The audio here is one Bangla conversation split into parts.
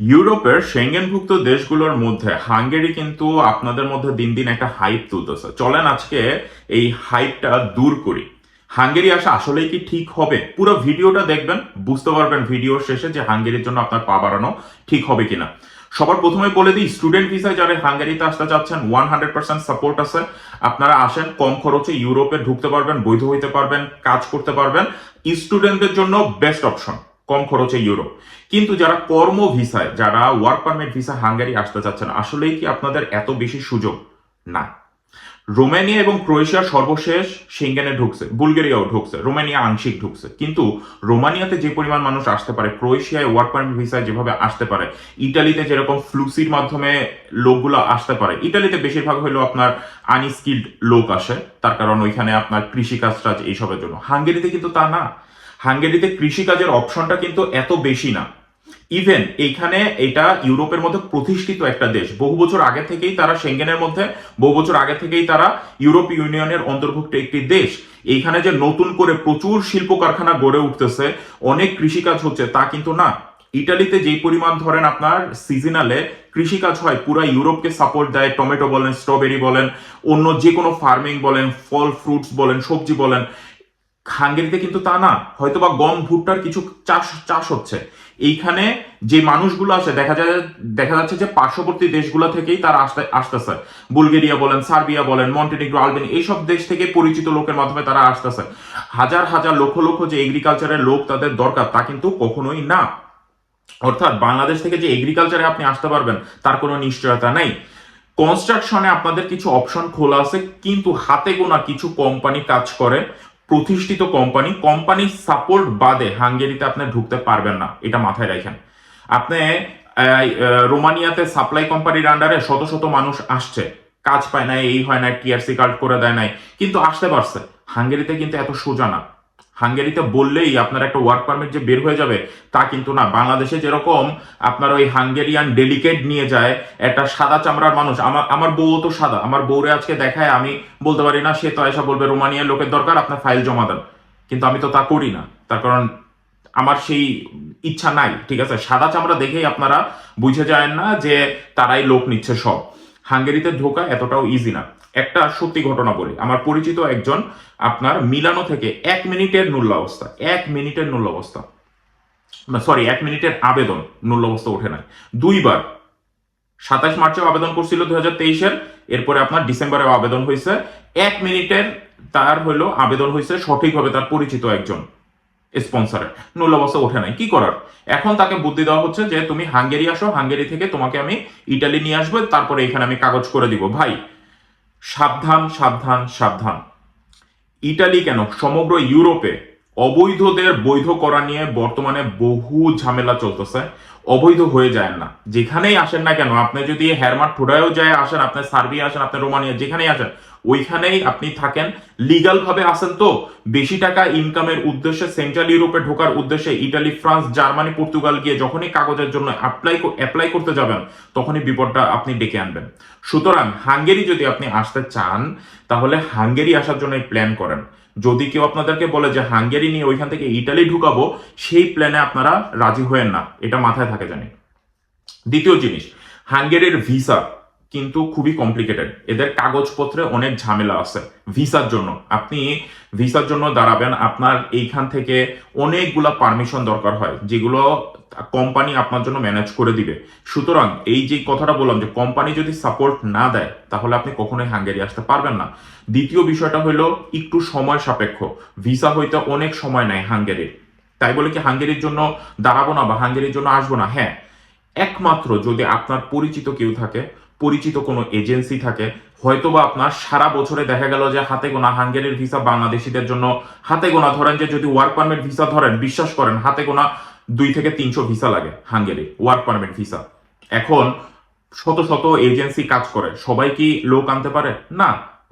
ইউরোপের সেঙ্গেনভুক্ত দেশগুলোর মধ্যে, হাঙ্গেরি কিন্তু আপনাদের মধ্যে দিন দিন একটা হাইপ তুলতেছে। চলেন আজকে এই হাইপটা দূর করি। হাঙ্গেরি আসা আসলেই কি ঠিক হবে? পুরো ভিডিওটা দেখবেন, বুঝতে পারবেন ভিডিও শেষে যে হাঙ্গেরির জন্য আপনার পা বাড়ানো ঠিক হবে কিনা। সবার প্রথমে বলে দিই স্টুডেন্ট ভিসায় যারা হাঙ্গেরিতে আসতে চাচ্ছেন ওয়ান হান্ড্রেড পার্সেন্ট সাপোর্ট আছে। আপনারা আসেন, কম খরচে ইউরোপে ঢুকতে পারবেন, বৈধ হইতে পারবেন, কাজ করতে পারবেন। স্টুডেন্টদের জন্য বেস্ট অপশন কম খরচে ইউরোপ। কিন্তু যারা কর্ম ভিসায়, যারা ওয়ার্ক পারমিট ভিসা হাঙ্গেরি আসতে চাচ্ছেন, আসলেই কি আপনাদের এত বেশি সুযোগ? না রোমানিয়া এবং ক্রোয়েশিয়া সর্বশেষ সেঙ্গেনে ঢুকছে, বুলগেরিয়াও ঢুকছে, রোমানিয়া আংশিক ঢুকছে। কিন্তু রোমানিয়াতে যে পরিমাণ মানুষ আসতে পারে, ক্রোয়েশিয়ায় ওয়ার্ক পারমিট ভিসায় যেভাবে আসতে পারে ইটালিতে যেরকম ফ্লুসির মাধ্যমে লোকগুলো আসতে পারে ইটালিতে বেশিরভাগ হলো আপনার আনস্কিল্ড লোক আসে, তার কারণ ওইখানে আপনার কৃষিকাজ টাজ এইসবের জন্য। হাঙ্গেরিতে কিন্তু তা না। হাঙ্গেরিতে কৃষিকাজের অপশনটা কিন্তু এত বেশি না। ইভেন এইখানে এটা ইউরোপের মধ্যে প্রতিষ্ঠিত একটা দেশ। বহু বছর আগে থেকেই তারা সেঙ্গেনের মধ্যে, বহু বছর আগে থেকেই তারা ইউরোপ ইউনিয়নের অন্তর্ভুক্ত একটি দেশ। এইখানে যে নতুন করে প্রচুর শিল্প কারখানা গড়ে উঠতেছে, অনেক কৃষিকাজ হচ্ছে, তা কিন্তু না। ইটালিতে যেই পরিমাণ ধরেন আপনার সিজনালে কৃষিকাজ হয়, পুরা ইউরোপকে সাপোর্ট দেয়, টমেটো বলেন স্ট্রবেরি বলেন, অন্য যে কোনো ফার্মিং বলেন, ফল ফ্রুটস বলেন, সবজি বলেন হাঙ্গেরিতে কিন্তু তা না। হয়তো বা গম, ভুট্টার কিছু চাষ চাষ হচ্ছে। এইখানে যে মানুষগুলো আসে দেখা যায়, দেখা যাচ্ছে যে পার্শ্ববর্তী দেশগুলো থেকেই তারা আসতে, আসতেছে। বুলগেরিয়া বলেন, সার্বিয়া বলেন, মন্টেনিগ্রো, আলবেনি, এইসব দেশ থেকে পরিচিত লোকের মাধ্যমে তারা আসতেছে। হাজার হাজার, লক্ষ লক্ষ যে এগ্রিকালচারের লোক তাদের দরকার, তা কিন্তু কখনোই না। অর্থাৎ বাংলাদেশ থেকে যে এগ্রিকালচারে আপনি আসতে পারবেন, তার কোনো নিশ্চয়তা নেই। কনস্ট্রাকশনে আপনাদের কিছু অপশন খোলা আছে, কিন্তু হাতে গোনা কিছু কোম্পানি কাজ করে। প্রতিষ্ঠিত কোম্পানি কোম্পানির সাপোর্ট বাদে হাঙ্গেরিতে আপনি ঢুকতে পারবেন না, এটা মাথায় রাখেন। আপনি রোমানিয়াতে সাপ্লাই কোম্পানির আন্ডারে শত শত মানুষ আসছে। কাজ পায় না এই হয় না টিআরসি কার্ড করে দেয় নাই, কিন্তু আসতে পারছে। হাঙ্গেরিতে কিন্তু এত সোজা না। হাঙ্গেরিতে বললেই আপনার একটা ওয়ার্ক পারমিট যে বের হয়ে যাবে, তা কিন্তু না। বাংলাদেশে যেরকম আপনার ওই হাঙ্গেরিয়ান ডেলিকেট নিয়ে যায়, একটা সাদা চামড়ার মানুষ, আমার আমার বউ তো সাদা, আমার বউরে আজকে দেখায়, আমি বলতে পারি না, সে তো এসে বলবে, রোমানিয়ার লোকের দরকার, আপনার ফাইল জমা দেন। কিন্তু আমি তো তা করি না। তার কারণ আমার সেই ইচ্ছা নাই, ঠিক আছে? সাদা চামড়া দেখেই আপনারা বুঝে যায় না যে তারাই লোক নিচ্ছে সব। হাঙ্গেরিতে ঢোকা এতটাও ইজি না। একটা সত্যি ঘটনা বলি। আমার পরিচিত একজন, আপনার মিলানো থেকে এক মিনিটের নূল্য অবস্থা এক মিনিটের নূল্য অবস্থা সরি এক মিনিটের আবেদন নূল্য অবস্থা ওঠে নাই। দুইবার, সাতাশ মার্চেও আবেদন করছিল দু হাজার তেইশের, এরপরে আপনার ডিসেম্বরেও আবেদন হয়েছে। এক মিনিটের তার হইল আবেদন হয়েছে সঠিকভাবে তার পরিচিত একজন স্পন্সরে নূল্য অবস্থা ওঠে নাই। কি করার? এখন তাকে বুদ্ধি দেওয়া হচ্ছে যে, তুমি হাঙ্গেরি আসো, হাঙ্গেরি থেকে তোমাকে আমি ইটালি নিয়ে আসব, তারপরে এখানে আমি কাগজ করে দিব। ভাই সাবধান সাবধান সাবধান। ইটালি কেন? সমগ্র ইউরোপে অবৈধদের বৈধ করা নিয়ে বর্তমানে বহু ঝামেলা চলতেছে। অবৈধ হয়ে যায় না। যেখানেই আসেন না কেন, আপনি যদি হেরমার ঠোডায়ও যায় আসেন, আপনি সার্বিয়া আসেন, আপনি রোমানিয়া যেখানেই আসেন, ওইখানেই আপনি থাকেন। লিগাল ভাবে আসেন তো, বেশি টাকা ইনকামের উদ্দেশ্যে সেন্ট্রাল ইউরোপে ঢোকার উদ্দেশ্যে ইটালি, ফ্রান্স, জার্মানি, পর্তুগাল গিয়ে যখনই কাগজের জন্য অ্যাপ্লাই অ্যাপ্লাই করতে যাবেন, তখনই বিপদটা আপনি ডেকে আনবেন। সুতরাং হাঙ্গেরি যদি আপনি আসতে চান, তাহলে হাঙ্গেরি আসার জন্য প্ল্যান করেন। যদি কেউ আপনাদেরকে বলে যে হাঙ্গেরি নিয়ে ওইখান থেকে ইটালি ঢুকাবো, সেই প্ল্যানে আপনারা রাজি হয়েন না। এটা মাথায় থাকে জানি দ্বিতীয় জিনিস, হাঙ্গেরির ভিসা। কিন্তু খুবই কমপ্লিকেটেড এদের কাগজপত্রে অনেক ঝামেলা আছে ভিসার জন্য। আপনি ভিসার জন্য দাঁড়াবেন, আপনার এইখান থেকে অনেকগুলা পারমিশন দরকার হয়, যেগুলো কোম্পানি আপনার জন্য ম্যানেজ করে দিবে। সুতরাং এই যে কথাটা বললাম যে কোম্পানি যদি সাপোর্ট না দেয়, তাহলে আপনি কখনোই হাঙ্গেরি আসতে পারবেন না। দ্বিতীয় বিষয়টা হলো একটু সময় সাপেক্ষ। ভিসা হইতে অনেক সময় নেয় হাঙ্গেরির। তাই বলে কি হাঙ্গেরির জন্য দাঁড়াবো না বা হাঙ্গেরির জন্য আসব না? হ্যাঁ একমাত্র যদি আপনার পরিচিত কেউ থাকে পরিচিত কোনো এজেন্সি থাকে, হয়তোবা আপনার সারা বছরে দেখা গেল যে হাতে গোনা হাঙ্গেরির ভিসা বাংলাদেশিদের জন্য, হাতে গোনা ধরেন যে যদি ওয়ার্ক পারমিট ভিসা ধরেন, বিশ্বাস করেন, হাতে গোনা দুই থেকে তিনশো ভিসা লাগে হাঙ্গেরি ওয়ার্ক পারমিট ভিসা। এখন শত শত এজেন্সি কাজ করে, সবাই কি লোক আনতে পারে? না।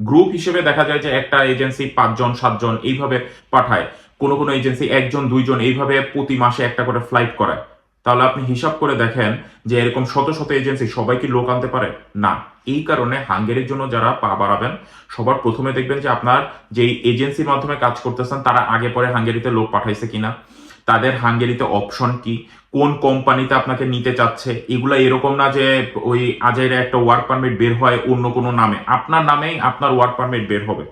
গ্রুপ হিসেবে দেখা যায় যে একটা এজেন্সি পাঁচজন, সাতজন এইভাবে পাঠায়। কোনো কোনো এজেন্সি একজন, দুইজন এইভাবে প্রতি মাসে একটা করে ফ্লাইট করায়। তাহলে আপনি হিসাব করে দেখেন যে এরকম শত শত এজেন্সি সবাই কি লোক আনতে পারে? না। এই কারণে হাঙ্গেরির জন্য যারা পা বাড়াবেন, সবার প্রথমে দেখবেন যে আপনার যেই এজেন্সির মাধ্যমে কাজ করতেছেন, তারা আগে পরে হাঙ্গেরিতে লোক পাঠাইছে কিনা। তাদের হাঙ্গেরিতে অপশন কি? কোন কোম্পানিতে আপনাকে নিতে চাচ্ছে? এগুলো এরকম না যে ওই আজাইরে একটা ওয়ার্ক পারমিট বের হয় অন্য কোনো নামে। আপনার নামেই আপনার ওয়ার্ক পারমিট বের হবে।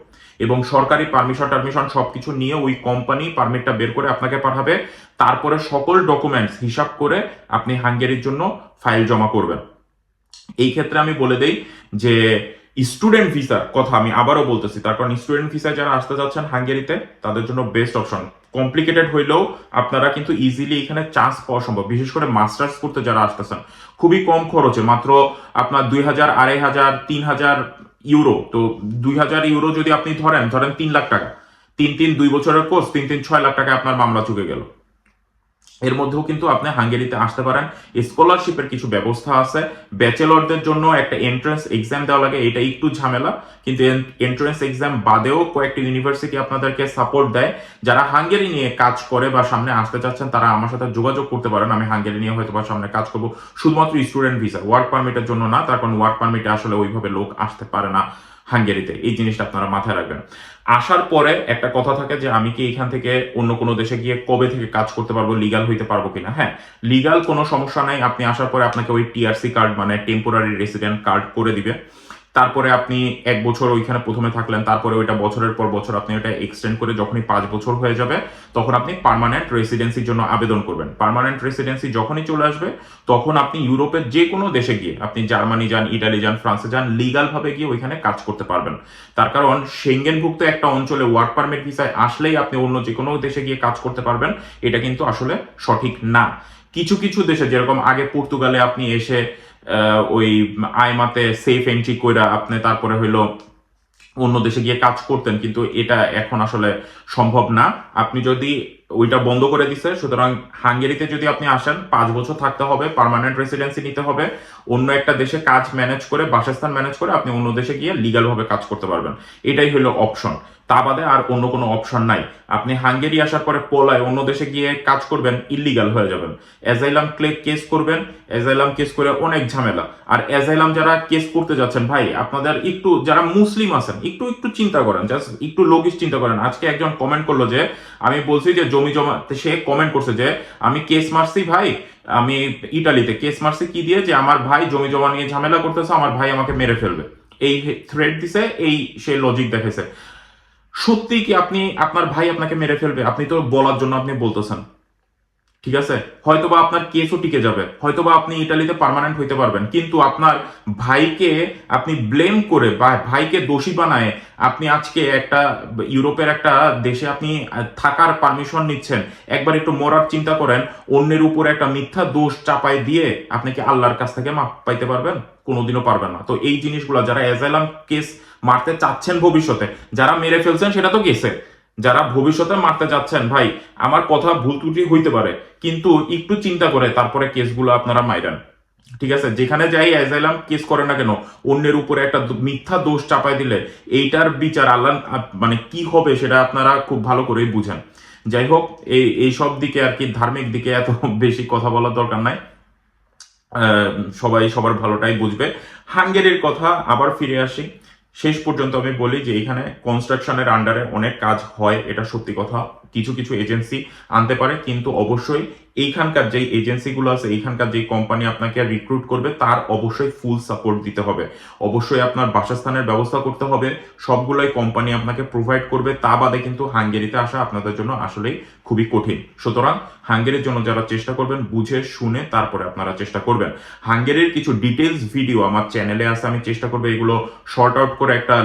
এবং সরকারি পারমিশন টারমিশন সবকিছু নিয়ে ওই কোম্পানি পারমিটটা বের করে আপনাকে পাঠাবে। তারপরে সকল ডকুমেন্টস হিসাব করে আপনি হাঙ্গেরির জন্য ফাইল জমা করবেন। এই ক্ষেত্রে আমি বলে দেই যে স্টুডেন্ট ভিসার কথা আমি আবারও বলতেছি। তার কারণ স্টুডেন্ট ভিসা যারা আসতে যাচ্ছেন হাঙ্গেরিতে, তাদের জন্য বেস্ট অপশন কমপ্লিকেটেড হইলেও আপনারা কিন্তু ইজিলি এখানে চান্স পাওয়া সম্ভব। বিশেষ করে মাস্টার্স করতে যারা আসতেছেন, খুবই কম খরচে, মাত্র আপনার দুই হাজার, আড়াই হাজার, তিন হাজার ইউরো তো দুই হাজার ইউরো যদি আপনি ধরেন ধরেন তিন লাখ টাকা। তিন তিন দুই বছরের কোর্স তিন তিন ছয় লাখ টাকা আপনার মামলা চুকে গেল। এর মধ্যেও কিন্তু আপনি হাঙ্গেরিতে আসতে পারেন। স্কলারশিপের কিছু ব্যবস্থা আছে। ব্যাচেলরদের জন্য একটা এন্ট্রান্স এক্সাম দেওয়া লাগে, এটা একটু ঝামেলা। কিন্তু এন্ট্রান্স এক্সাম বাদেও কয়েকটি ইউনিভার্সিটি আপনাদেরকে সাপোর্ট দেয়। যারা হাঙ্গেরি নিয়ে কাজ করে বা সামনে আসতে চাচ্ছেন, তারা আমার সাথে যোগাযোগ করতে পারেন। আমি হাঙ্গেরি নিয়ে হয়তো বা সামনে কাজ করব। শুধুমাত্র স্টুডেন্ট ভিসা ওয়ার্ক পারমিটের জন্য না, তার কারণ ওয়ার্ক পারমিটে আসলে ওইভাবে লোক আসতে পারে না। হাঙ্গেরিতে, এই জিনিসটা আপনারা মাথায় রাখবেন। আসার পরে একটা কথা থাকে যে, আমি কি এখান থেকে অন্য কোনো দেশে গিয়ে কবে থেকে কাজ করতে পারব লিগাল হইতে পারব কিনা? হ্যাঁ লিগাল কোনো সমস্যা নাই। আপনি আসার পরে আপনাকে ওই টিআরসি কার্ড মানে টেম্পোরারি রেসিডেন্ট কার্ড করে দিবে। তারপরে আপনি এক বছর ওইখানে প্রথমে থাকলেন, তারপরে ওইটা বছরের পর বছর আপনি ওটা এক্সটেন্ড করে যখনই পাঁচ বছর হয়ে যাবে, তখন আপনি পার্মানেন্ট রেসিডেন্সির জন্য আবেদন করবেন। পার্মানেন্ট রেসিডেন্সি যখনই চলে আসবে, তখন আপনি ইউরোপের যে কোনো দেশে গিয়ে, আপনি জার্মানি যান, ইটালি যান, ফ্রান্সে যান লিগালভাবে গিয়ে ওইখানে কাজ করতে পারবেন। তার কারণ সেঙ্গেনভুক্ত একটা অঞ্চলে ওয়ার্ক পারমিট ভিসায় আসলেই আপনি অন্য যে কোনো দেশে গিয়ে কাজ করতে পারবেন, এটা কিন্তু আসলে সঠিক না। কিছু কিছু দেশে, যেরকম আগে পর্তুগালে আপনি এসে ওই আইমাতে সেফ এন্ট্রি কইরা আপনি তারপরে হইল অন্য দেশে গিয়ে কাজ করতেন, কিন্তু এটা এখন আসলে সম্ভব না। আপনি যদি ওইটা বন্ধ করে দিছে। সুতরাং হাঙ্গেরিতে যদি আপনি আসেন, পাঁচ বছর থাকতে হবে পার্মানেন্ট রেসিডেন্সি নিতে হবে, অন্য একটা দেশে কাজ ম্যানেজ করে, বাসস্থান ম্যানেজ করে আপনি অন্য দেশে গিয়ে লিগাল ভাবে কাজ করতে পারবেন। এটাই হলো অপশন তা বাদে আর অন্য কোনো অপশন নাই। আপনি হাঙ্গেরি আসার পরে পোলায় অন্য দেশে গিয়ে কাজ করবেন ইলিগাল হয়ে যাবেন। অ্যাজাইলাম ক্লে কেস করবেন অ্যাজাইলাম কেস করে অনেক ঝামেলা। আর অ্যাজাইলাম যারা কেস করতে যাচ্ছেন, ভাই, আপনাদের একটু, যারা মুসলিম আছেন, একটু একটু চিন্তা করেন জাস্ট একটু লঘিস চিন্তা করেন। আজকে একজন কমেন্ট করল যে, আমি বলছি যে জমি জমা সে কমেন্ট করছে যে, আমি কেস মারছি ভাই, আমি ইটালিতে কেস মারছি কি দিয়ে? যে আমার ভাই জমি জমা নিয়ে ঝামেলা করতেছে, আমার ভাই আমাকে মেরে ফেলবে। এই থ্রেড দিছে, এই সে লজিক দেখেছে সত্যি কি আপনি, আপনার ভাই আপনাকে মেরে ফেলবে? আপনি তো বলার জন্য আপনি বলতেছেন। ঠিক আছে? হয়তোবা আপনার কেসও টিকে যাবে, হয়তোবা আপনি ইটালিতে পার্মানেন্ট হইতে পারবেন, কিন্তু আপনার ভাইকে আপনি ব্লেম করে বা ভাইকে দোষী বানায় আপনি আজকে একটা ইউরোপের একটা দেশে আপনি থাকার পারমিশন নিচ্ছেন। একবার একটু মরার চিন্তা করেন, অন্যের উপর একটা মিথ্যা দোষ চাপাই দিয়ে আপনি কি আল্লাহর কাছ থেকে মাপ পাইতে পারবেন? কোনোদিনও পারবেন না। তো এই জিনিসগুলো যারা অ্যাজাইলাম কেস মারতে চাচ্ছেন ভবিষ্যতে, যারা মেরে ফেলছেন সেটা তো গেছে যারা ভবিষ্যতে মারতে যাচ্ছেন, ভাই, আমার কথা ভুল ত্রুটি হইতে পারে, কিন্তু একটু চিন্তা করে তারপরে কেসগুলো আপনারা মাইরেন। ঠিক আছে? যেখানে যাই অ্যাজাইলাম, কেস করে না কেন? অন্যের উপরে একটা মিথ্যা দোষ চাপাই দিলে এইটার বিচার আল্লাহ মানে কি হবে সেটা আপনারা খুব ভালো করেই বুঝেন। যাই হোক, এই এই সব দিকে আর কি, ধার্মিক দিকে এত বেশি কথা বলার দরকার নাই। সবাই সবার ভালোটাই বুঝবে। হাঙ্গেরির কথা আবার ফিরে আসি। শেষ পর্যন্ত আমি বলি যে এখানে কনস্ট্রাকশনের আন্ডারে অনেক কাজ হয়, এটা সত্যি কথা। কিছু কিছু এজেন্সি আনতে পারে, কিন্তু অবশ্যই এইখানকার যেই এজেন্সিগুলো আছে, এইখানকার যেই কোম্পানি আপনাকে রিক্রুট করবে, তার অবশ্যই ফুল সাপোর্ট দিতে হবে। অবশ্যই আপনার বাসস্থানের ব্যবস্থা করতে হবে। সবগুলোই কোম্পানি আপনাকে প্রোভাইড করবে। তা বাদে কিন্তু হাঙ্গেরিতে আসা আপনাদের জন্য আসলেই খুবই কঠিন। সুতরাং হাঙ্গেরির জন্য যারা চেষ্টা করবেন, বুঝে, শুনে তারপরে আপনারা চেষ্টা করবেন। হাঙ্গেরির কিছু ডিটেলস ভিডিও আমার চ্যানেলে আছে, আমি চেষ্টা করব এগুলো শর্ট আউট করে একটা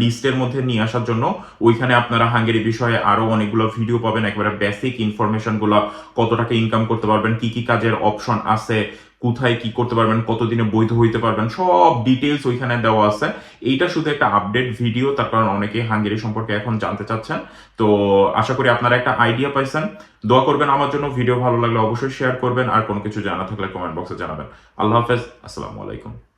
লিস্টের মধ্যে নিয়ে আসার জন্য। ওইখানে আপনারা হাঙ্গেরি বিষয়ে আরও অনেকগুলো ভিডিও পাবেন। একেবারে বেসিক ইনফরমেশনগুলো, কত টাকা ইনকাম করতে পারবেন, কি কি কাজের অপশন আছে, কোথায় কি করতে পারবেন, কতদিনে বৈধ হইতে পারবেন, সব ডিটেলস ওইখানে দেওয়া আছে। এইটা শুধু একটা আপডেট ভিডিও তার কারণ অনেকে হাঙ্গেরি সম্পর্কে এখন জানতে চাচ্ছেন। তো আশা করি আপনারা একটা আইডিয়া পাইছেন। দোয়া করবেন আমার জন্য ভিডিও ভালো লাগলে অবশ্যই শেয়ার করবেন, আর কোনো কিছু জানা থাকলে কমেন্ট বক্সে জানাবেন। আল্লাহ হাফেজ, আসসালামু আলাইকুম।